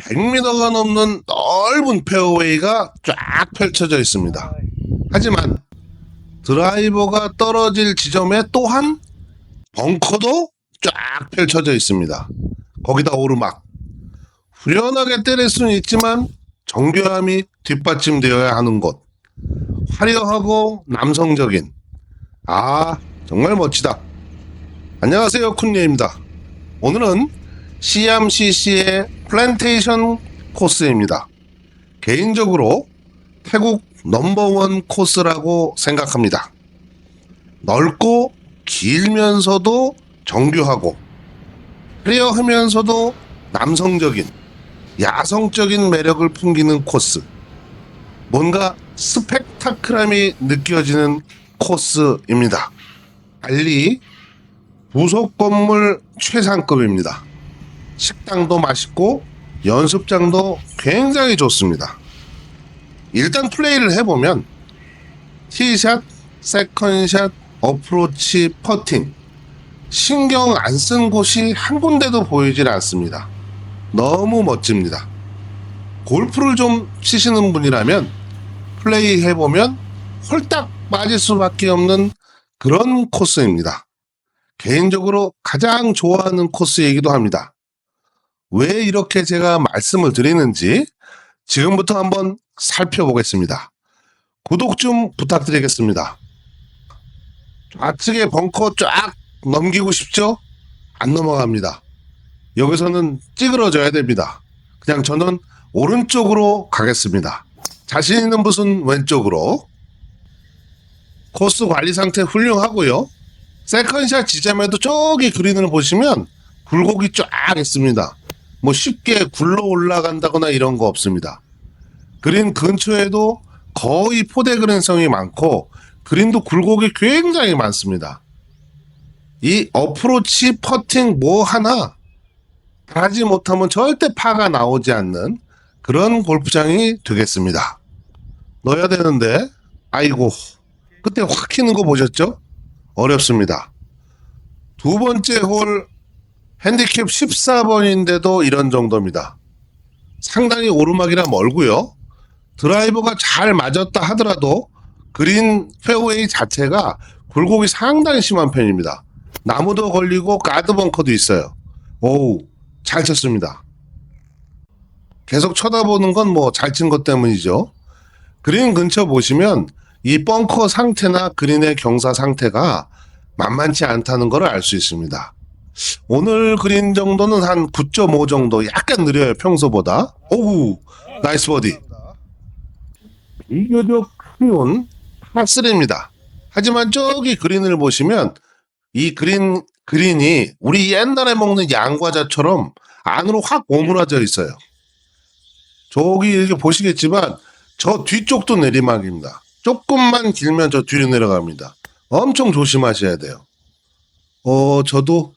100m가 넘는 넓은 페어웨이가 쫙 펼쳐져 있습니다. 하지만 드라이버가 떨어질 지점에 또한 벙커도 쫙 펼쳐져 있습니다. 거기다 오르막. 후련하게 때릴 수는 있지만 정교함이 뒷받침되어야 하는 곳. 화려하고 남성적인. 아, 정말 멋지다. 안녕하세요, 쿤예입니다. 오늘은 CMCC의 플랜테이션 코스입니다. 개인적으로 태국 넘버원 코스라고 생각합니다. 넓고 길면서도 정교하고 화려하면서도 남성적인 야성적인 매력을 풍기는 코스. 뭔가 스펙타클함이 느껴지는 코스입니다. 달리 부속 건물 최상급입니다. 식당도 맛있고 연습장도 굉장히 좋습니다. 일단 플레이를 해보면 티샷, 세컨샷, 어프로치, 퍼팅 신경 안 쓴 곳이 한 군데도 보이질 않습니다. 너무 멋집니다. 골프를 좀 치시는 분이라면 플레이 해보면 홀딱 빠질 수밖에 없는 그런 코스입니다. 개인적으로 가장 좋아하는 코스이기도 합니다. 왜 이렇게 제가 말씀을 드리는지 지금부터 한번 살펴보겠습니다. 구독 좀 부탁드리겠습니다. 좌측에 벙커 쫙 넘기고 싶죠? 안 넘어갑니다. 여기서는 찌그러져야 됩니다. 그냥 저는 오른쪽으로 가겠습니다. 자신 있는 분은 왼쪽으로. 코스 관리 상태 훌륭하고요. 세컨샷 지점에도 저기 그린을 보시면 굴곡이 쫙 있습니다. 뭐 쉽게 굴러 올라간다거나 이런 거 없습니다. 그린 근처에도 거의 포대 그린성이 많고 그린도 굴곡이 굉장히 많습니다. 이 어프로치 퍼팅 뭐 하나 하지 못하면 절대 파가 나오지 않는 그런 골프장이 되겠습니다. 넣어야 되는데 아이고 그때 확 키는 거 보셨죠? 어렵습니다. 두 번째 홀 핸디캡 14번인데도 이런 정도입니다. 상당히 오르막이라 멀고요. 드라이버가 잘 맞았다 하더라도 그린 페어웨이 자체가 굴곡이 상당히 심한 편입니다. 나무도 걸리고 가드 벙커도 있어요. 오우, 잘 쳤습니다. 계속 쳐다보는 건 뭐 잘 친 것 때문이죠. 그린 근처 보시면 이 벙커 상태나 그린의 경사 상태가 만만치 않다는 걸 알 수 있습니다. 오늘 그린 정도는 한 9.5 정도 약간 느려요 평소보다. 오우 나이스 버디. 비교적 쉬운 파3입니다. 하지만 저기 그린을 보시면 이 그린 그린이 우리 옛날에 먹는 양과자처럼 안으로 확 오므라져 있어요. 저기 이렇게 보시겠지만 저 뒤쪽도 내리막입니다. 조금만 길면 저 뒤로 내려갑니다. 엄청 조심하셔야 돼요. 어, 저도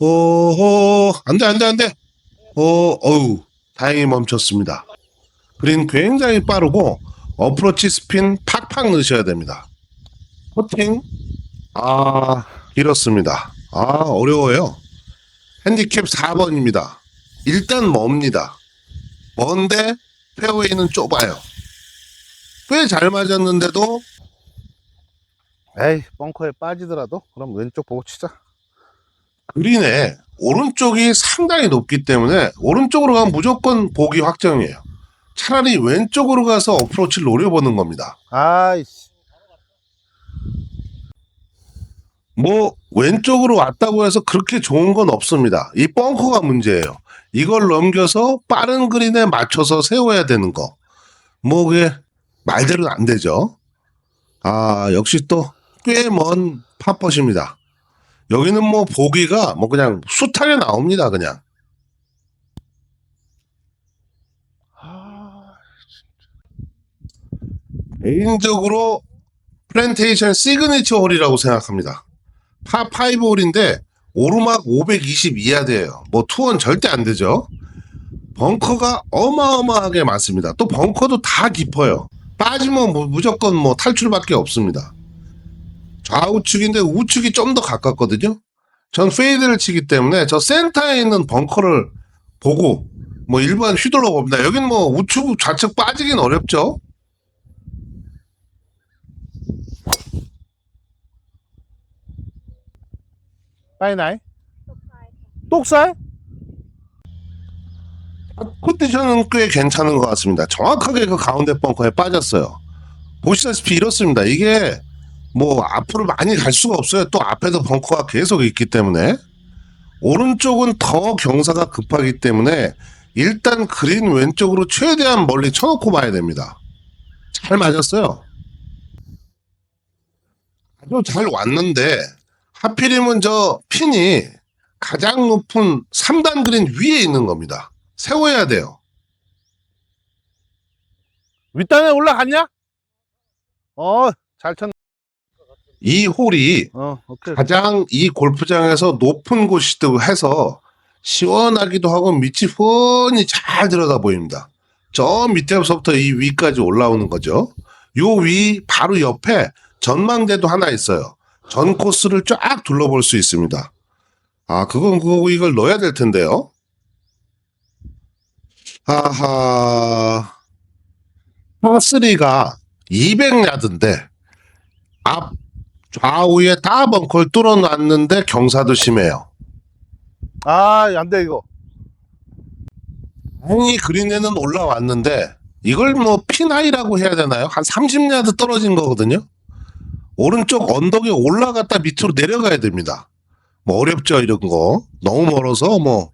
어, 어, 안 돼, 안 돼, 안 돼. 어, 어우, 다행히 멈췄습니다. 그린 굉장히 빠르고, 어프로치 스핀 팍팍 넣으셔야 됩니다. 퍼팅, 아, 길었습니다. 아, 어려워요. 핸디캡 4번입니다. 일단 멉니다. 먼데, 페어웨이는 좁아요. 꽤 잘 맞았는데도, 에이 벙커에 빠지더라도 그럼 왼쪽 보고 치자 그린에 오른쪽이 상당히 높기 때문에 오른쪽으로 가면 무조건 보기 확정이에요. 차라리 왼쪽으로 가서 어프로치를 노려보는 겁니다. 아이씨 뭐 왼쪽으로 왔다고 해서 그렇게 좋은 건 없습니다. 이 벙커가 문제예요. 이걸 넘겨서 빠른 그린에 맞춰서 세워야 되는 거. 뭐 그게 말대로는 안 되죠. 아 역시 또 꽤먼 팝퍼십니다. 여기는 뭐 보기가 뭐 그냥 숱하게 나옵니다. 그냥. 아, 개인적으로 플랜테이션 시그니처 홀이라고 생각합니다. 파5 홀인데 오르막 520 이하 돼요. 뭐 투원 절대 안 되죠. 벙커가 어마어마하게 많습니다. 또 벙커도 다 깊어요. 빠지면 뭐 무조건 뭐 탈출밖에 없습니다. 좌우측인데 우측이 좀 더 가깝거든요. 전 페이드를 치기 때문에 저 센터에 있는 벙커를 보고 뭐 일반 휘둘러 봅니다. 여긴 뭐 우측 좌측 빠지긴 어렵죠. 빠이나이? 똑살? 컨디션은 꽤 괜찮은 것 같습니다. 정확하게 그 가운데 벙커에 빠졌어요. 보시다시피 이렇습니다. 이게 뭐 앞으로 많이 갈 수가 없어요. 또 앞에도 벙커가 계속 있기 때문에 오른쪽은 더 경사가 급하기 때문에 일단 그린 왼쪽으로 최대한 멀리 쳐놓고 봐야 됩니다. 잘 맞았어요. 아주 잘 왔는데 하필이면 저 핀이 가장 높은 3단 그린 위에 있는 겁니다. 세워야 돼요. 윗단에 올라갔냐? 어, 잘 쳤네. 이 홀이 어, 오케이. 가장 이 골프장에서 높은 곳이기도 해서 시원하기도 하고 밑이 훤히 잘 들어가 보입니다. 저 밑에서부터 이 위까지 올라오는 거죠. 요 위 바로 옆에 전망대도 하나 있어요. 전 코스를 쫙 둘러볼 수 있습니다. 아, 그건 그거고 이걸 넣어야 될 텐데요. 아하. 파3가 200야드인데 앞 좌우에 다 벙커를 뚫어놨는데 경사도 심해요. 아, 안 돼, 이거. 다행히 그린에는 올라왔는데 이걸 뭐 피나이라고 해야 되나요? 한 30야드 떨어진 거거든요. 오른쪽 언덕에 올라갔다 밑으로 내려가야 됩니다. 뭐 어렵죠 이런 거. 너무 멀어서 뭐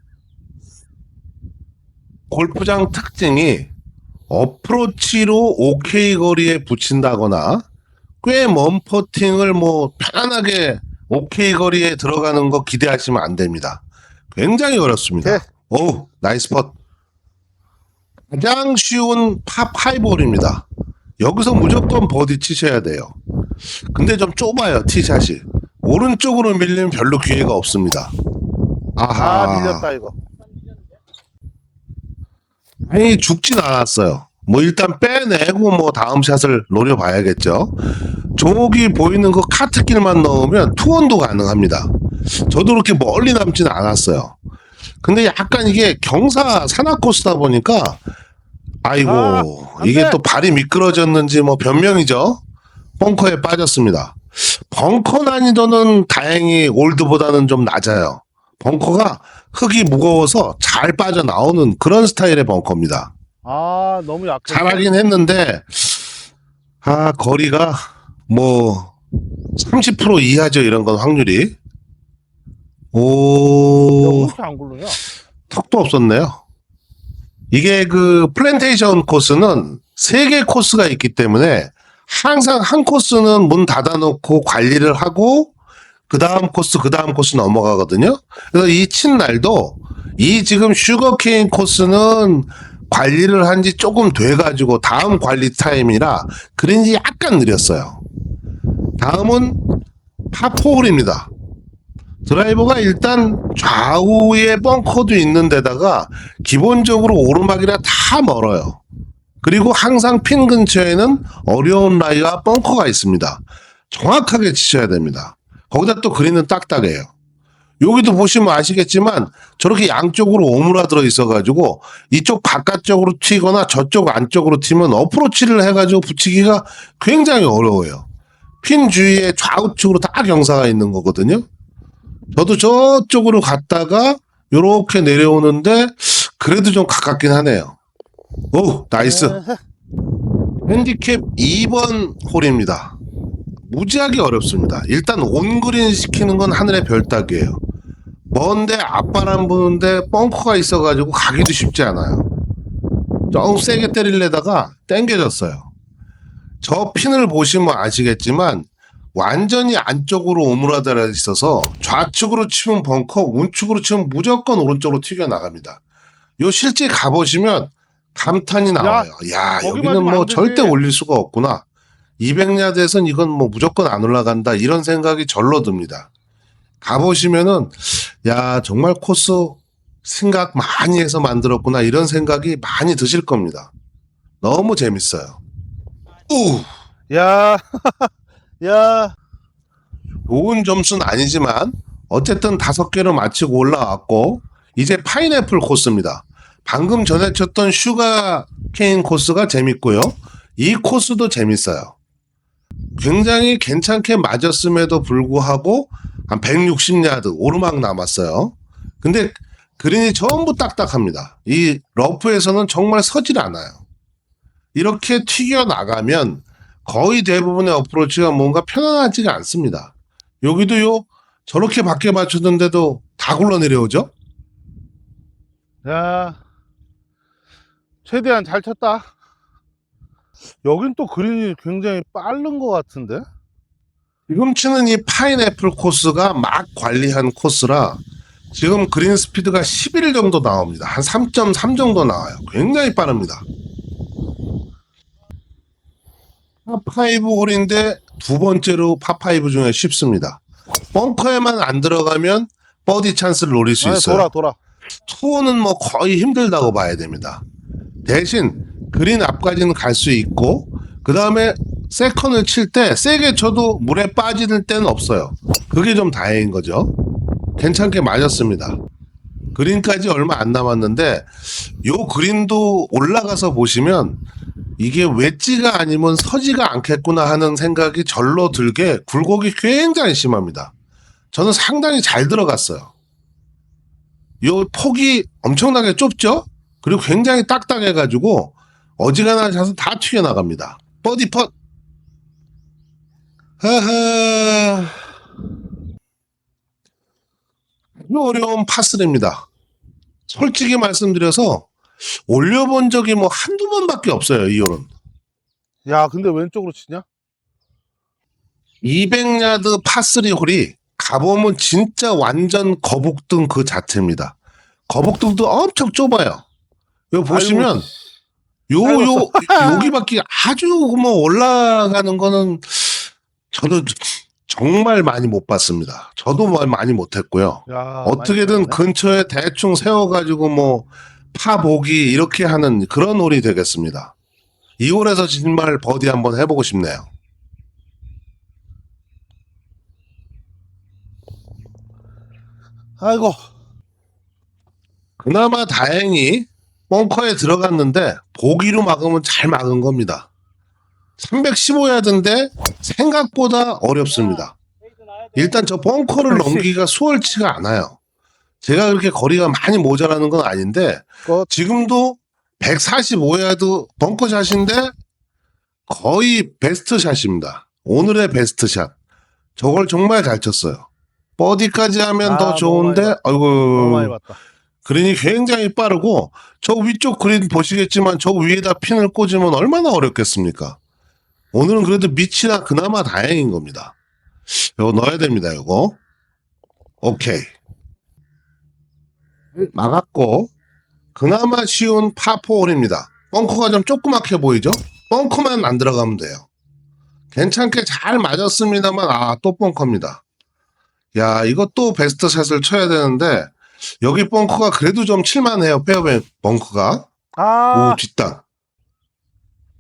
골프장 특징이 어프로치로 OK 거리에 붙인다거나 꽤 먼 퍼팅을 뭐 편안하게 OK 거리에 들어가는 거 기대하시면 안 됩니다. 굉장히 어렵습니다. 네. 오, 나이스 펫. 가장 쉬운 파5홀입니다. 여기서 무조건 버디 치셔야 돼요. 근데 좀 좁아요, 티샷이. 오른쪽으로 밀리면 별로 기회가 없습니다. 아하. 아, 밀렸다, 이거. 아니, 죽진 않았어요. 뭐 일단 빼내고 뭐 다음 샷을 노려봐야겠죠. 저기 보이는 그 카트길만 넣으면 투원도 가능합니다. 저도 그렇게 멀리 남지는 않았어요. 근데 약간 이게 경사 산악 코스다 보니까 아이고 아, 안 이게 돼. 또 발이 미끄러졌는지 뭐 변명이죠. 벙커에 빠졌습니다. 벙커 난이도는 다행히 올드보다는 좀 낮아요. 벙커가 흙이 무거워서 잘 빠져나오는 그런 스타일의 벙커입니다. 아, 너무 약해. 잘하긴 했는데 아 거리가 뭐 30% 이하죠 이런 건 확률이 오 이렇게 안 굴르냐? 턱도 없었네요. 이게 그 플랜테이션 코스는 세 개 코스가 있기 때문에 항상 한 코스는 문 닫아놓고 관리를 하고 그 다음 코스 그 다음 코스 넘어가거든요. 그래서 이 친 날도 이 지금 슈거케인 코스는 관리를 한 지 조금 돼가지고 다음 관리 타임이라 그린이 약간 느렸어요. 다음은 파포홀입니다. 드라이버가 일단 좌우에 벙커도 있는 데다가 기본적으로 오르막이라 다 멀어요. 그리고 항상 핀 근처에는 어려운 라이와 벙커가 있습니다. 정확하게 치셔야 됩니다. 거기다 또 그린은 딱딱해요. 여기도 보시면 아시겠지만 저렇게 양쪽으로 오므라들어 있어가지고 이쪽 바깥쪽으로 튀거나 저쪽 안쪽으로 튀면 어프로치를 해가지고 붙이기가 굉장히 어려워요. 핀 주위에 좌우측으로 다 경사가 있는 거거든요. 저도 저쪽으로 갔다가 요렇게 내려오는데 그래도 좀 가깝긴 하네요. 오 나이스. 핸디캡 2번 홀입니다. 무지하게 어렵습니다. 일단 온그린 시키는 건 하늘의 별 따기예요. 먼데 앞바람 부는데 벙커가 있어가지고 가기도 쉽지 않아요. 조금 세게 때리려다가 땡겨졌어요. 저 핀을 보시면 아시겠지만 완전히 안쪽으로 오므라들어 있어서 좌측으로 치면 벙커, 우측으로 치면 무조건 오른쪽으로 튀겨 나갑니다. 요 실제 가보시면 감탄이 나와요. 야, 거기만 여기는 뭐. 절대 올릴 수가 없구나. 200야드에선 이건 뭐 무조건 안 올라간다. 이런 생각이 절로 듭니다. 가보시면은 야 정말 코스 생각 많이 해서 만들었구나 이런 생각이 많이 드실 겁니다. 너무 재밌어요. 우 야, 야, 좋은 점수는 아니지만 어쨌든 다섯 개를 마치고 올라왔고 이제 파인애플 코스입니다. 방금 전에 쳤던 슈가 케인 코스가 재밌고요. 이 코스도 재밌어요. 굉장히 괜찮게 맞았음에도 불구하고 한 160야드 오르막 남았어요. 근데 그린이 전부 딱딱합니다. 이 러프에서는 정말 서질 않아요. 이렇게 튀겨 나가면 거의 대부분의 어프로치가 뭔가 편안하지가 않습니다. 여기도요 저렇게 밖에 맞췄는데도 다 굴러 내려오죠. 야, 최대한 잘 쳤다. 여긴 또 그린이 굉장히 빠른 것 같은데? 지금 치는 이 파인애플 코스가 막 관리한 코스라 지금 그린 스피드가 11 정도 나옵니다. 한 3.3 정도 나와요. 굉장히 빠릅니다. 파5 홀인데 두 번째로 파5 중에 쉽습니다. 벙커에만 안 들어가면 버디 찬스를 노릴 수 아니, 있어요. 돌아, 돌아. 투어는 뭐 거의 힘들다고 봐야 됩니다. 대신 그린 앞까지는 갈 수 있고 그 다음에 세컨을 칠 때 세게 쳐도 물에 빠지는 때는 없어요. 그게 좀 다행인 거죠. 괜찮게 맞았습니다. 그린까지 얼마 안 남았는데 요 그린도 올라가서 보시면 이게 웨지가 아니면 서지가 않겠구나 하는 생각이 절로 들게 굴곡이 굉장히 심합니다. 저는 상당히 잘 들어갔어요. 요 폭이 엄청나게 좁죠? 그리고 굉장히 딱딱해가지고 어지간한 샷은 다 튀어나갑니다. 버디 펫! 하하. 어려운 파스입니다. 솔직히 말씀드려서 올려본 적이 뭐 한두 번밖에 없어요, 이 홀은. 야, 근데 왼쪽으로 치냐? 200야드 파3 홀이 가보면 진짜 완전 거북등 그 자체입니다. 거북등도 엄청 좁아요. 여기 보시면 아이고, 요, 요, 여기밖에 아주 뭐 올라가는 거는 저도 정말 많이 못 봤습니다. 저도 뭐 많이 못 했고요. 야, 어떻게든 많이 근처에 대충 세워가지고 뭐 파보기 이렇게 하는 그런 홀이 되겠습니다. 이 홀에서 정말 버디 한번 해보고 싶네요. 아이고, 그나마 다행히 벙커에 들어갔는데 보기로 막으면 잘 막은 겁니다. 315야드인데 생각보다 어렵습니다. 일단 저 벙커를. 넘기기가 수월치가 않아요. 제가 그렇게 거리가 많이 모자라는 건 아닌데 끝. 지금도 145야드 벙커샷인데 거의 베스트 샷입니다. 오늘의 베스트 샷. 저걸 정말 잘 쳤어요. 버디까지 하면 아, 더 좋은데 아이고. 그린이 굉장히 빠르고 저 위쪽 그린 보시겠지만 저 위에다 핀을 꽂으면 얼마나 어렵겠습니까? 오늘은 그래도 밑이나 그나마 다행인 겁니다. 이거 넣어야 됩니다. 이거 오케이 막았고 그나마 쉬운 파포홀입니다. 벙커가 좀 조그맣게 보이죠? 벙커만 안 들어가면 돼요. 괜찮게 잘 맞았습니다만 아 또 벙커입니다. 야 이것도 베스트 샷을 쳐야 되는데 여기 벙커가 그래도 좀 칠만해요. 페어웨이 벙커가. 아, 오, 뒷땅.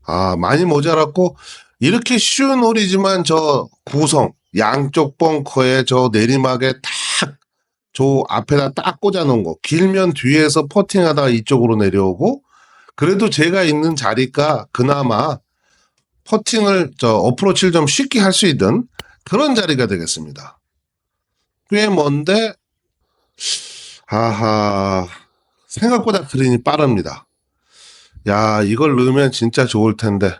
아, 많이 모자랐고, 이렇게 쉬운 홀이지만 저 구성, 양쪽 벙커에 저 내리막에 탁, 저 앞에다 딱 꽂아 놓은 거. 길면 뒤에서 퍼팅하다가 이쪽으로 내려오고, 그래도 제가 있는 자리가 그나마 퍼팅을, 저 어프로치를 좀 쉽게 할 수 있는 그런 자리가 되겠습니다. 꽤 먼데, 하하, 생각보다 그린이 빠릅니다. 야, 이걸 넣으면 진짜 좋을 텐데.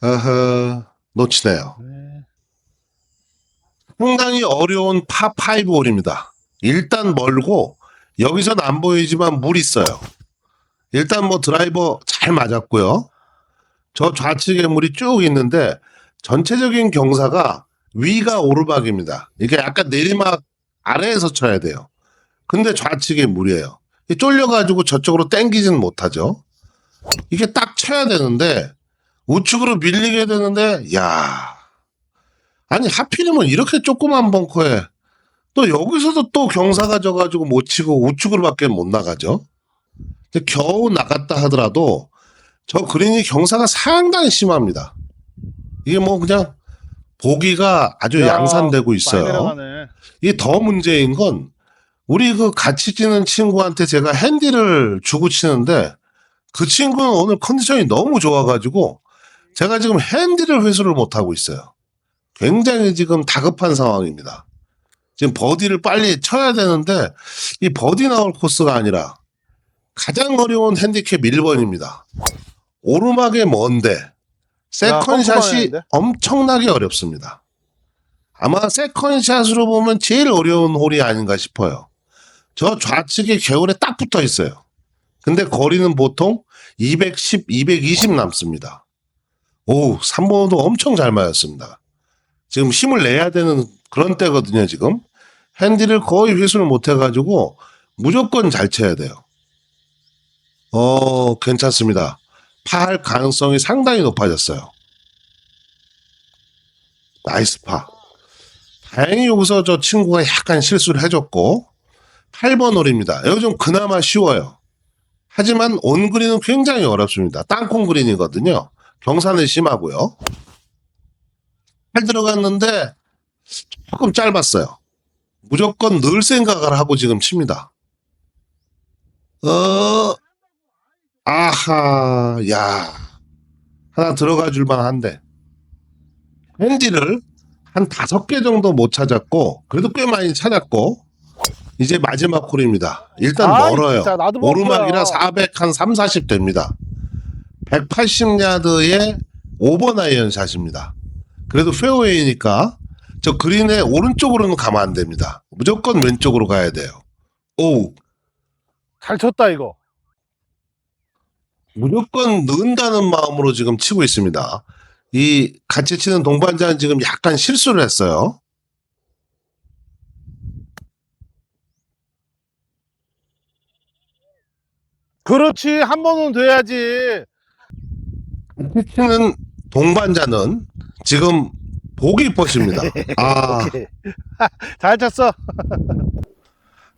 어허, 놓치네요. 네. 상당히 어려운 파5 홀입니다. 일단 멀고, 여기선 안 보이지만 물 있어요. 일단 뭐 드라이버 잘 맞았고요. 저 좌측에 물이 쭉 있는데, 전체적인 경사가 위가 오르막입니다. 이게 약간 내리막 아래에서 쳐야 돼요. 근데 좌측에 물이에요. 이 쫄려가지고 저쪽으로 땡기지는 못하죠. 이게 딱 쳐야 되는데 우측으로 밀리게 되는데 야 아니 하필이면 이렇게 조그만 벙커에 또 여기서도 또 경사가 져가지고 못 치고 우측으로밖에 못 나가죠. 겨우 나갔다 하더라도 저 그린이 경사가 상당히 심합니다. 이게 뭐 그냥 보기가 아주 야, 양산되고 있어요. 이게 더 문제인 건 우리 그 같이 치는 친구한테 제가 핸디를 주고 치는데 그 친구는 오늘 컨디션이 너무 좋아가지고 제가 지금 핸디를 회수를 못하고 있어요. 굉장히 지금 다급한 상황입니다. 지금 버디를 빨리 쳐야 되는데 이 버디 나올 코스가 아니라 가장 어려운 핸디캡 1번입니다. 오르막에 먼데 세컨샷이? 엄청나게 어렵습니다. 아마 세컨샷으로 보면 제일 어려운 홀이 아닌가 싶어요. 저 좌측에 개울에 딱 붙어 있어요. 근데 거리는 보통 210, 220 남습니다. 오, 3번도 엄청 잘 맞았습니다. 지금 힘을 내야 되는 그런 때거든요, 지금. 핸디를 거의 회수를 못 해가지고 무조건 잘 쳐야 돼요. 어, 괜찮습니다. 파할 가능성이 상당히 높아졌어요. 나이스 파. 다행히 여기서 저 친구가 약간 실수를 해줬고 8번 홀입니다. 여기 좀 그나마 쉬워요. 하지만 온 그린은 굉장히 어렵습니다. 땅콩 그린이거든요. 경사는 심하고요. 잘 들어갔는데 조금 짧았어요. 무조건 늘 생각을 하고 지금 칩니다. 어, 아하, 야. 하나 들어가 줄만 한데. 핸디를 한 다섯 개 정도 못 찾았고, 그래도 꽤 많이 찾았고, 이제 마지막 홀입니다. 일단 아이, 멀어요. 진짜 나도 오르막이라 벙커야. 400, 한 3, 40 됩니다. 180야드의 5번 아이언 샷입니다. 그래도 페어웨이니까 저 그린의 오른쪽으로는 가면 안 됩니다. 무조건 왼쪽으로 가야 돼요. 오우. 잘 쳤다 이거. 무조건 넣는다는 마음으로 지금 치고 있습니다. 이 같이 치는 동반자는 지금 약간 실수를 했어요. 그렇지 한 번은 돼야지. 치는 동반자는 지금 보기 퍼십니다. 아. 잘 쳤어.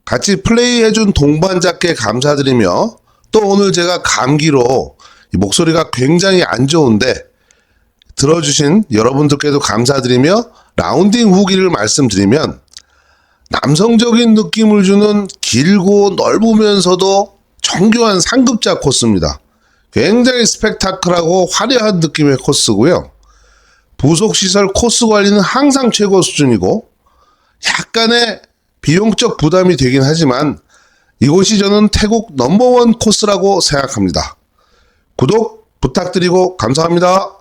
같이 플레이해준 동반자께 감사드리며 또 오늘 제가 감기로 이 목소리가 굉장히 안 좋은데 들어주신 여러분들께도 감사드리며 라운딩 후기를 말씀드리면 남성적인 느낌을 주는 길고 넓으면서도 정교한 상급자 코스입니다. 굉장히 스펙타클하고 화려한 느낌의 코스고요. 부속 시설 코스 관리는 항상 최고 수준이고 약간의 비용적 부담이 되긴 하지만 이곳이 저는 태국 넘버원 코스라고 생각합니다. 구독 부탁드리고 감사합니다.